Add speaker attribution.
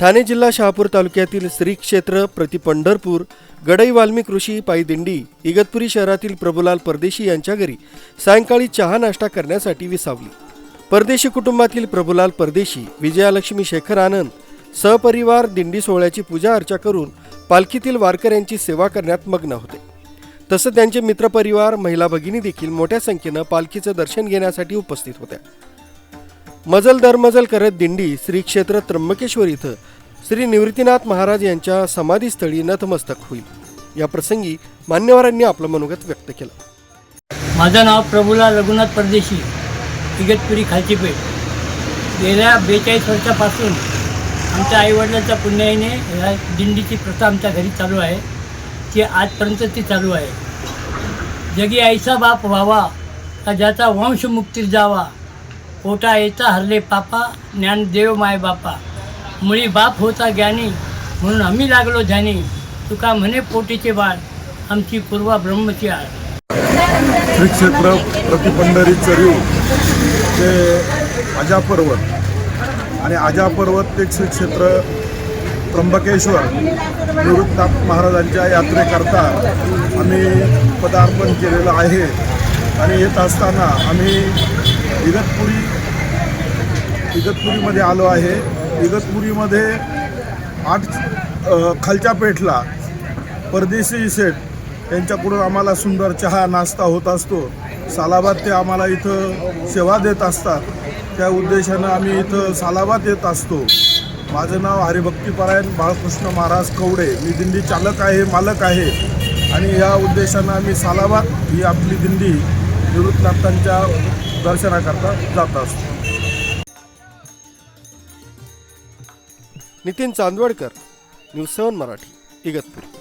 Speaker 1: ठाणे जिल्हा शहापूर तालुक्यातील श्री क्षेत्र प्रति पंढरपूर गडई वाल्मी कृषी पायदिंडी इगतपुरी शहरातील प्रभुलाल परदेशी यांच्या घरी सायंकाळी चहा नाश्ता करण्यासाठी विसावली. परदेशी कुटुंबातील प्रभुलाल परदेशी विजयालक्ष्मी शेखर आनंद सहपरिवार दिंडी सोहळ्याची पूजा अर्चा करून पालखीतील वारकऱ्यांची सेवा करण्यात मग्न होते. तसं त्यांचे मित्रपरिवार महिला भगिनी देखील मोठ्या संख्येनं पालखीचं दर्शन घेण्यासाठी उपस्थित होत्या. मजल दरमजल करत दिंडी श्री क्षेत्र त्र्यंबकेश्वर इथं श्री निवृत्तीनाथ महाराज यांच्या समाधीस्थळी नतमस्तक होईल. या प्रसंगी मान्यवरांनी आपलं मनोगत व्यक्त केलं.
Speaker 2: माझं नाव प्रभुला रघुनाथ परदेशी. इगतपुरी खालची पेठ गेल्या बेचाळीस वर्षापासून आमच्या आईवडिलांच्या पुण्याईने ह्या दिंडीची प्रथा आमच्या घरी चालू आहे. ती आजपर्यंत ती चालू आहे. जगी आईचा बाप व्हावा का ज्याचा वंश मुक्तीत जावा पोटा येता हरले पापा ज्ञानदेव माय बापा. मुळी बाप होता ज्ञानी म्हणून आम्ही लागलो ध्यानी. तुका म्हणे पोटीचे बाळ आमची पूर्वा ब्रह्मची आळ.
Speaker 3: श्री क्षेत्र प्रतिपंढरी चरीव. ते आजा पर्वत आणि आजा पर्वत ते श्रीक्षेत्र त्र्यंबकेश्वर निवृत्तनाथ महाराजांच्या यात्रेकरता आम्ही पदार्पण केलेलं आहे. आणि येत असताना आम्ही इगतपुरी इगतपुरीमध्ये आलो आहे. इगतपुरीमध्ये आठ खालच्या पेठला परदेशी सेठ यांच्याकडून आम्हाला सुंदर चहा नाश्ता होत असतो. सालाबाद ते आम्हाला इथं सेवा देत असतात. त्या उद्देशानं आम्ही इथं सालाबाद येत असतो. माझं नाव हरिभक्तीपरायण बाळकृष्ण महाराज कवडे. मी दिंडी चालक आहे मालक आहे. आणि या उद्देशानं आम्ही सालाबाद ही आपली दिंडी निवृत्तनाथांच्या दर्शनाकरता जात असतो.
Speaker 1: Nitin Chandwadkar news seven Marathi Igatpur.